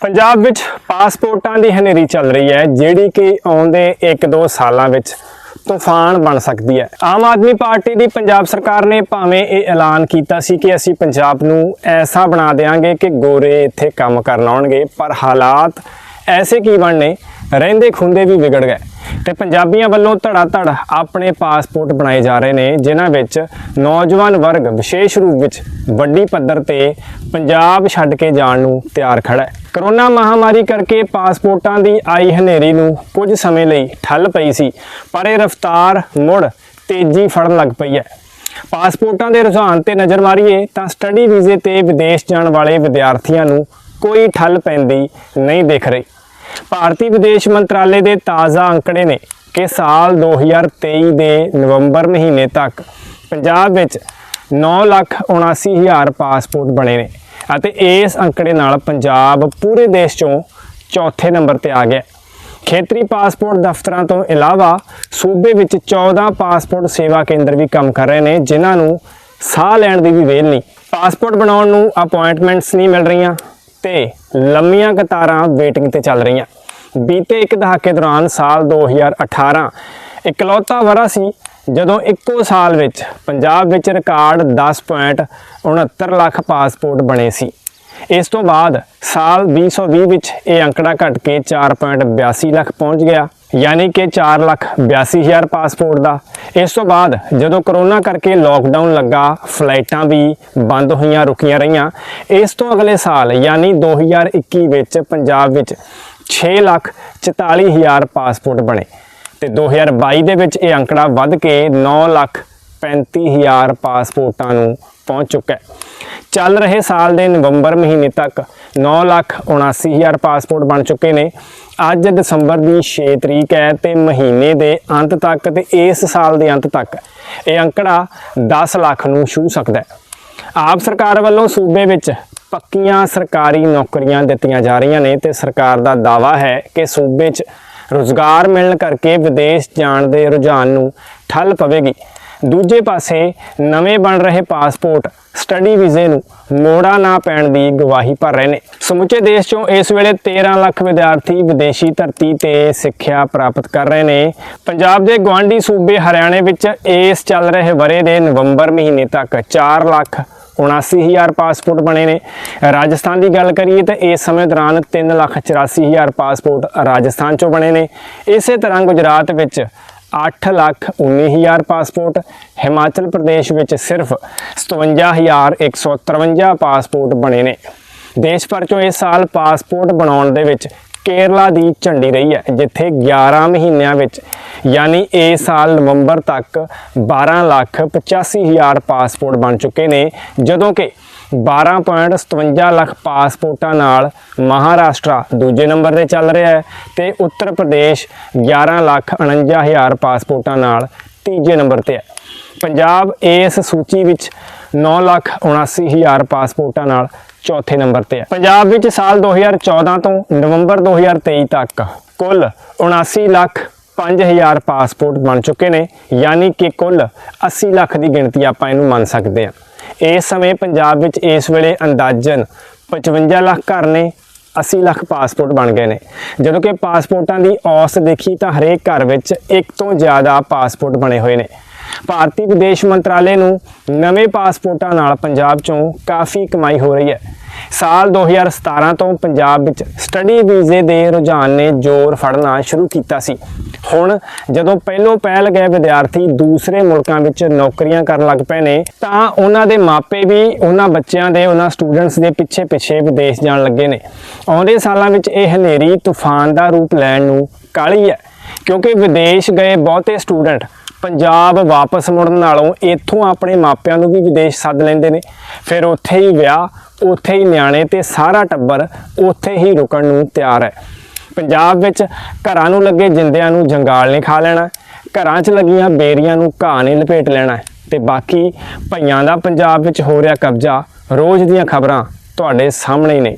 ਪੰਜਾਬ ਵਿੱਚ ਪਾਸਪੋਰਟਾਂ ਦੀ ਹਨੇਰੀ ਚੱਲ ਰਹੀ ਹੈ, ਜਿਹੜੀ ਕਿ ਆਉਂਦੇ 1-2 ਸਾਲਾਂ ਵਿੱਚ ਤੂਫਾਨ ਬਣ ਸਕਦੀ ਹੈ। ਆਮ ਆਦਮੀ ਪਾਰਟੀ ਦੀ ਪੰਜਾਬ ਸਰਕਾਰ ਨੇ ਭਾਵੇਂ ਇਹ ਐਲਾਨ ਕੀਤਾ ਸੀ ਕਿ ਅਸੀਂ ਪੰਜਾਬ ਨੂੰ ਐਸਾ ਬਣਾ ਦੇਵਾਂਗੇ ਕਿ ਗੋਰੇ ਇੱਥੇ ਕੰਮ ਕਰਨ ਆਉਣਗੇ, ਪਰ ਹਾਲਾਤ ਐਸੇ ਕੀ ਬਣਨੇ ਰਹਿੰਦੇ ਖੁੰਦੇ ਵੀ ਵਿਗੜ ਗਏ। ਤੇ ਪੰਜਾਬੀਆਂ ਵੱਲੋਂ ਧੜਾ ਧੜ ਆਪਣੇ ਪਾਸਪੋਰਟ ਬਣਾਏ ਜਾ ਰਹੇ ਨੇ, ਜਿਨ੍ਹਾਂ ਵਿੱਚ ਨੌਜਵਾਨ ਵਰਗ ਵਿਸ਼ੇਸ਼ ਰੂਪ ਵਿੱਚ ਵੱਡੀ ਪੱਧਰ ਤੇ ਪੰਜਾਬ ਛੱਡ ਕੇ ਜਾਣ ਨੂੰ ਤਿਆਰ ਖੜਾ ਹੈ। ਕਰੋਨਾ ਮਹਾਮਾਰੀ ਕਰਕੇ ਪਾਸਪੋਰਟਾਂ ਦੀ ਆਈ ਹਨੇਰੀ ਨੂੰ ਕੁਝ ਸਮੇਂ ਲਈ ਠੱਲ ਪਈ ਸੀ, ਪਰ ਇਹ ਰਫ਼ਤਾਰ ਮੁੜ ਤੇਜ਼ੀ ਫੜਨ ਲੱਗ ਪਈ ਹੈ। ਪਾਸਪੋਰਟਾਂ ਦੇ ਰੁਝਾਨ ਤੇ ਨਜ਼ਰ ਮਾਰੀਏ ਤਾਂ ਸਟੱਡੀ ਵੀਜ਼ੇ ਤੇ ਵਿਦੇਸ਼ ਜਾਣ ਵਾਲੇ ਵਿਦਿਆਰਥੀਆਂ ਨੂੰ ਕੋਈ ਠੱਲ ਪੈਂਦੀ ਨਹੀਂ ਦਿਖ ਰਹੀ। ਭਾਰਤੀ ਵਿਦੇਸ਼ ਮੰਤਰਾਲੇ ਦੇ ਤਾਜ਼ਾ ਅੰਕੜੇ ਨੇ ਕਿ ਸਾਲ 2023 ਦੇ ਨਵੰਬਰ ਮਹੀਨੇ ਤੱਕ ਪੰਜਾਬ ਵਿੱਚ 979000 ਪਾਸਪੋਰਟ ਬਣੇ ਨੇ ਅਤੇ ਇਸ ਅੰਕੜੇ ਨਾਲ ਪੰਜਾਬ ਪੂਰੇ ਦੇਸ਼ ਚੋਂ ਚੌਥੇ ਨੰਬਰ ਤੇ ਆ ਗਿਆ ਖੇਤਰੀ ਪਾਸਪੋਰਟ ਦਫ਼ਤਰਾਂ ਤੋਂ ਇਲਾਵਾ ਸੂਬੇ ਵਿੱਚ 14 ਪਾਸਪੋਰਟ ਸੇਵਾ ਕੇਂਦਰ ਵੀ ਕੰਮ ਕਰ ਰਹੇ ਨੇ, ਜਿਨ੍ਹਾਂ ਨੂੰ ਸਾਹ ਲੈਣ ਦੀ ਵੀ ਵੇਲ ਨਹੀਂ। ਪਾਸਪੋਰਟ ਬਣਾਉਣ ਨੂੰ ਅਪਾਇੰਟਮੈਂਟਸ ਨਹੀਂ ਮਿਲ ਰਹੀਆਂ। ਤੇ ਲੰਮੀਆਂ ਕਤਾਰਾਂ ਵੇਟਿੰਗ ਤੇ ਚੱਲ ਰਹੀਆਂ। ਬੀਤੇ ਇੱਕ ਦਹਾਕੇ ਦੌਰਾਨ ਸਾਲ 2018 ਇਕਲੌਤਾ ਵਰਾ ਸੀ, ਜਦੋਂ ਇੱਕੋ ਸਾਲ ਵਿੱਚ ਪੰਜਾਬ ਵਿੱਚ ਰਿਕਾਰਡ 10.69 ਲੱਖ ਪਾਸਪੋਰਟ ਬਣੇ ਸੀ। ਇਸ ਤੋਂ ਬਾਅਦ ਸਾਲ 2020 ਵਿੱਚ ਇਹ ਅੰਕੜਾ ਘਟ ਕੇ 4.82 ਲੱਖ ਪਹੁੰਚ ਗਿਆ, ਯਾਨੀ ਕਿ 4 ਲੱਖ 82 ਹਜ਼ਾਰ ਪਾਸਪੋਰਟ ਦਾ। ਇਸ ਤੋਂ ਬਾਅਦ ਜਦੋਂ ਕਰੋਨਾ ਕਰਕੇ ਲੋਕਡਾਊਨ ਲੱਗਾ ਫਲਾਈਟਾਂ ਵੀ ਬੰਦ ਹੋਈਆਂ, ਰੁਕੀਆਂ ਰਹੀਆਂ। ਇਸ ਤੋਂ ਅਗਲੇ ਸਾਲ, ਯਾਨੀ 2021 ਵਿੱਚ ਪੰਜਾਬ ਵਿੱਚ 6 ਲੱਖ 44 ਹਜ਼ਾਰ ਪਾਸਪੋਰਟ ਬਣੇ। ਤੇ 2022 ਦੇ ਵਿੱਚ ਇਹ ਅੰਕੜਾ ਵੱਧ ਕੇ 9 ਲੱਖ 35000 ਪਾਸਪੋਰਟਾਂ ਨੂੰ ਪਹੁੰਚ ਚੁੱਕਾ ਹੈ। ਚੱਲ ਰਹੇ ਸਾਲ ਦੇ ਨਵੰਬਰ ਮਹੀਨੇ ਤੱਕ 9 ਲੱਖ 79000 ਪਾਸਪੋਰਟ ਬਣ ਚੁੱਕੇ ਨੇ। ਅੱਜ ਦਸੰਬਰ ਦੀ 6 ਤਰੀਕ ਹੈ ਤੇ ਮਹੀਨੇ ਦੇ ਅੰਤ ਤੱਕ ਤੇ ਇਸ ਸਾਲ ਦੇ ਅੰਤ ਤੱਕ ਇਹ ਅੰਕੜਾ 10 ਲੱਖ ਨੂੰ ਛੂ ਸਕਦਾ ਹੈ। ਆਪ ਸਰਕਾਰ ਵੱਲੋਂ ਸੂਬੇ ਵਿੱਚ ਪੱਕੀਆਂ ਸਰਕਾਰੀ ਨੌਕਰੀਆਂ ਦਿੱਤੀਆਂ ਜਾ ਰਹੀਆਂ ਨੇ ਤੇ ਸਰਕਾਰ ਦਾ ਦਾਵਾ ਹੈ ਕਿ ਸੂਬੇ 'ਚ ਰੁਜ਼ਗਾਰ ਮਿਲਣ ਕਰਕੇ ਵਿਦੇਸ਼ ਜਾਣ ਦੇ ਰੁਝਾਨ ਨੂੰ ਠੱਲ ਪਵੇਗੀ। ਦੂਜੇ ਪਾਸੇ ਨਵੇਂ ਬਣ ਰਹੇ ਪਾਸਪੋਰਟ, ਸਟੱਡੀ ਵੀਜ਼ੇ ਨੂੰ ਮੋੜਾ ਨਾ ਪੈਣ ਦੀ ਗਵਾਹੀ ਭਰ ਰਹੇ ਨੇ। ਸਮੁੱਚੇ ਦੇਸ਼ ਚੋਂ ਇਸ ਵੇਲੇ 13 ਲੱਖ ਵਿਦਿਆਰਥੀ ਵਿਦੇਸ਼ੀ ਧਰਤੀ ਤੇ ਸਿੱਖਿਆ ਪ੍ਰਾਪਤ ਕਰ ਰਹੇ ਨੇ। ਪੰਜਾਬ ਦੇ ਗਵਾਂਢੀ ਸੂਬੇ ਹਰਿਆਣੇ ਵਿੱਚ ਇਸ ਚੱਲ ਰਹੇ ਵਰੇ ਦੇ ਨਵੰਬਰ ਮਹੀਨੇ ਤੱਕ 4 ਲੱਖ 79000 ਪਾਸਪੋਰਟ ਬਣੇ ਨੇ। ਰਾਜਸਥਾਨ ਦੀ ਗੱਲ ਕਰੀਏ ਤਾਂ ਇਸ ਸਮੇਂ ਦੌਰਾਨ 384000 ਪਾਸਪੋਰਟ ਰਾਜਸਥਾਨ ਚੋਂ ਬਣੇ ਨੇ। ਇਸੇ ਤਰ੍ਹਾਂ ਗੁਜਰਾਤ ਵਿੱਚ 8 ਲੱਖ 19000 ਪਾਸਪੋਰਟ, ਹਿਮਾਚਲ ਪ੍ਰਦੇਸ਼ ਵਿੱਚ ਸਿਰਫ 57153 ਪਾਸਪੋਰਟ ਬਣੇ ਨੇ। ਦੇਸ਼ ਭਰ ਚੋਂ ਇਸ ਸਾਲ ਪਾਸਪੋਰਟ ਬਣਾਉਣ ਦੇ ਵਿੱਚ ਕੇਰਲਾ ਦੀ ਝੰਡੀ ਰਹੀ ਹੈ, ਜਿੱਥੇ 11 ਮਹੀਨਿਆਂ ਵਿੱਚ, ਯਾਨੀ ਇਸ ਸਾਲ ਨਵੰਬਰ ਤੱਕ 12 ਲੱਖ 85000 ਪਾਸਪੋਰਟ ਬਣ ਚੁੱਕੇ ਨੇ, ਜਦੋਂ ਕਿ 12.57 ਲੱਖ ਪਾਸਪੋਰਟਾਂ ਨਾਲ ਮਹਾਰਾਸ਼ਟਰ ਦੂਜੇ ਨੰਬਰ ਤੇ ਚੱਲ ਰਿਹਾ ਹੈ ਤੇ ਉੱਤਰ ਪ੍ਰਦੇਸ਼ 11 ਲੱਖ 49000 ਪਾਸਪੋਰਟਾਂ ਨਾਲ ਤੀਜੇ ਨੰਬਰ ਤੇ ਹੈ। ਪੰਜਾਬ ਇਸ ਸੂਚੀ ਵਿੱਚ 9 ਲੱਖ 79000 ਪਾਸਪੋਰਟਾਂ ਨਾਲ ਚੌਥੇ ਨੰਬਰ ਤੇ ਹੈ। ਪੰਜਾਬ ਵਿੱਚ ਸਾਲ 2014 ਤੋਂ ਨਵੰਬਰ 2023 ਤੱਕ ਕੁੱਲ 79 ਲੱਖ 5000 ਪਾਸਪੋਰਟ ਬਣ ਚੁੱਕੇ ਨੇ, ਯਾਨੀ ਕਿ ਕੁੱਲ 80 ਲੱਖ ਦੀ ਗਿਣਤੀ ਆਪਾਂ ਇਹਨੂੰ ਮੰਨ ਸਕਦੇ ਹਾਂ। ਇਸ ਸਮੇਂ ਪੰਜਾਬ ਵਿੱਚ ਇਸ ਵੇਲੇ ਅੰਦਾਜ਼ਨ 55 ਲੱਖ ਘਰ ਨੇ 80 ਲੱਖ ਪਾਸਪੋਰਟ ਬਣ ਗਏ ਨੇ। ਜਦੋਂ ਕਿ ਪਾਸਪੋਰਟਾਂ ਦੀ ਔਸਤ ਦੇਖੀ ਤਾਂ ਹਰੇਕ ਘਰ ਵਿੱਚ ਇੱਕ ਤੋਂ ਜ਼ਿਆਦਾ ਪਾਸਪੋਰਟ ਬਣੇ ਹੋਏ ਨੇ। ਭਾਰਤੀ ਵਿਦੇਸ਼ ਮੰਤਰਾਲੇ ਨੂੰ ਨਵੇਂ ਪਾਸਪੋਰਟਾਂ ਨਾਲ ਪੰਜਾਬ ਚੋਂ ਕਾਫੀ ਕਮਾਈ ਹੋ ਰਹੀ ਹੈ। ਸਾਲ 2017 ਤੋਂ ਪੰਜਾਬ ਵਿੱਚ ਸਟੱਡੀ ਵੀਜ਼ੇ ਦੇ ਰੁਝਾਨ ਨੇ ਜ਼ੋਰ ਫੜਨਾ ਸ਼ੁਰੂ ਕੀਤਾ ਸੀ। ਹੁਣ ਜਦੋਂ ਪਹਿਲੋਂ ਪਹਿਲ ਗਏ ਵਿਦਿਆਰਥੀ ਦੂਸਰੇ ਮੁਲਕਾਂ ਵਿੱਚ ਨੌਕਰੀਆਂ ਕਰਨ ਲੱਗ ਪਏ ਨੇ, ਤਾਂ ਉਹਨਾਂ ਦੇ ਮਾਪੇ ਵੀ ਉਹਨਾਂ ਬੱਚਿਆਂ ਦੇ, ਉਹਨਾਂ ਸਟੂਡੈਂਟਸ ਦੇ ਪਿੱਛੇ ਪਿੱਛੇ ਵਿਦੇਸ਼ ਜਾਣ ਲੱਗੇ ਨੇ। ਆਉਂਦੇ ਸਾਲਾਂ ਵਿੱਚ ਇਹ ਹਨੇਰੀ ਤੂਫਾਨ ਦਾ ਰੂਪ ਲੈਣ ਨੂੰ ਕਾਲੀ ਹੈ, ਕਿਉਂਕਿ ਵਿਦੇਸ਼ ਗਏ ਬਹੁਤੇ ਸਟੂਡੈਂਟ ਪੰਜਾਬ ਵਾਪਸ ਮੁੜਨ ਨਾਲੋਂ ਇੱਥੋਂ ਆਪਣੇ ਮਾਪਿਆਂ ਨੂੰ ਵੀ ਵਿਦੇਸ਼ ਸੱਦ ਲੈਂਦੇ ਨੇ। ਫਿਰ ਉੱਥੇ ਹੀ ਵਿਆਹ, ਉੱਥੇ ਹੀ ਨਿਆਣੇ ਤੇ ਸਾਰਾ ਟੱਬਰ ਉੱਥੇ ਹੀ ਰੁਕਣ ਨੂੰ ਤਿਆਰ ਹੈ। ਪੰਜਾਬ ਵਿੱਚ ਘਰਾਂ ਨੂੰ ਲੱਗੇ ਜਿੰਦਿਆਂ ਨੂੰ ਜੰਗਾਲ ਨੇ ਖਾ ਲੈਣਾ, ਘਰਾਂ 'ਚ ਲੱਗੀਆਂ ਬੇਰੀਆਂ ਨੂੰ ਘਾਹ ਨੇ ਲਪੇਟ ਲੈਣਾ ਹੈ ਤੇ ਬਾਕੀ ਭਈਆਂ ਦਾ ਪੰਜਾਬ ਵਿੱਚ ਹੋ ਰਿਹਾ ਕਬਜ਼ਾ, ਰੋਜ਼ ਦੀਆਂ ਖਬਰਾਂ ਤੁਹਾਡੇ ਸਾਹਮਣੇ ਨੇ।